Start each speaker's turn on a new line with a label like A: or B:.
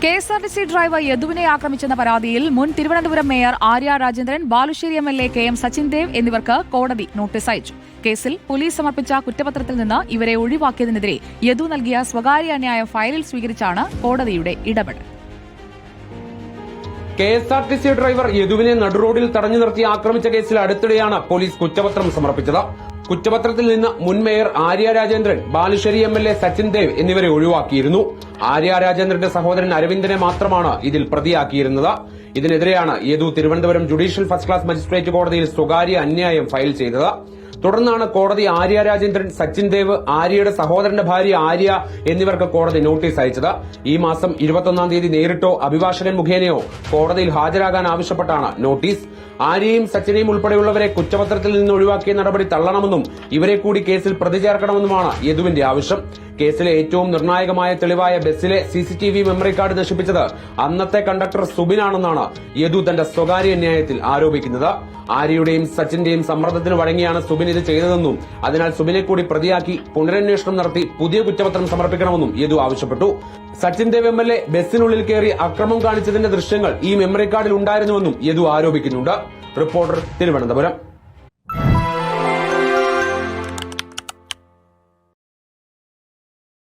A: K S R T C driver യദുവിനെ ആക്രമിച്ചെന്ന പരാതിയിൽ മുൻ Thiruvananthapuram mayor Arya Rajendran Balussery M L A K M Sachin Dev എന്നിവർക്ക് കോടതി notice അയച്ചു. കേസിൽ പോലീസ് സമർപ്പിച്ച കുറ്റപത്രത്തിൽ നിന്ന് ഇവരെ ഒഴിവാക്കിയതിനെതിരെ യദു നൽകിയ സ്വകാര്യ അന്യായ ഫയലിൽ സ്വീകരിച്ചാണ് കോടതിയുടെ ഇടപെടൽ.
B: K S R T C driver യദുവിനെ നടുറോഡിൽ തടഞ്ഞു നിർത്തി ആക്രമിച്ച കേസിൽ അടുത്തിടെയാണ് പോലീസ് കുറ്റപത്രം സമർപ്പിച്ചത്. കുറ്റപത്രത്തിൽ നിന്ന് മുൻ mayor Arya Rajendran Balussery M L A Sachin Dev എന്നിവരെ ഒഴിവാക്കിയിരുന്നു. ആര്യ രാജേന്ദ്രന്റെ സഹോദരൻ അരവിന്ദനെ മാത്രമാണ് ഇതിൽ പ്രതിയാക്കിയിരുന്നത്. ഇതിനെതിരെയാണ് Yadu Thiruvananthapuram judicial first class magistrate കോടതിയിൽ സ്വകാര്യ അന്യായം ഫയൽ ചെയ്തത്. തുടർന്നാണ് കോടതി ആര്യ രാജേന്ദ്രൻ സച്ചിൻ ദേവ് ആര്യയുടെ സഹോദരന്റെ ഭാര്യ ആര്യ എന്നിവർക്ക് കോടതി നോട്ടീസ് അയച്ചത്. ഈ മാസം ഇരുപത്തൊന്നാം തീയതി നേരിട്ടോ അഭിഭാഷകൻ മുഖേനയോ കോടതിയിൽ ഹാജരാകാൻ ആവശ്യപ്പെട്ടാണ് നോട്ടീസ്. ആര്യയും സച്ചിനെയും ഉൾപ്പെടെയുള്ളവരെ കുറ്റപത്രത്തിൽ നിന്ന് ഒഴിവാക്കിയ നടപടി തള്ളണമെന്നും ഇവരെ കൂടി കേസിൽ പ്രതി ചേർക്കണമെന്നുമാണ് യദുവിന്റെ ആവശ്യം. കേസിലെ ഏറ്റവും നിർണായകമായ തെളിവായ ബസ്സിലെ സിസിടിവി മെമ്മറി കാർഡ് നശിപ്പിച്ചത് അന്നത്തെ കണ്ടക്ടർ സുബിനാണെന്നാണ് യദു തന്റെ സ്വകാര്യ ന്യായത്തിൽ ആരോപിക്കുന്നത്. ആര്യയുടെയും സച്ചിന്റെയും സമ്മർദ്ദത്തിന് വഴങ്ങിയാണ് സുബിൻ ഇത് ചെയ്തതെന്നും അതിനാൽ സുബിനെ കൂടി പ്രതിയാക്കി പുനരന്വേഷണം നടത്തി പുതിയ കുറ്റപത്രം സമർപ്പിക്കണമെന്നും യദു ആവശ്യപ്പെട്ടു. Sachin Dev M L A ബസ്സിനുള്ളിൽ കയറി അക്രമം കാണിച്ചതിന്റെ ദൃശ്യങ്ങൾ ഈ മെമ്മറി കാർഡിൽ ഉണ്ടായിരുന്നുവെന്നും യദു ആരോപിക്കുന്നുണ്ട്. റിപ്പോർട്ടർ തിരുവനന്തപുരം.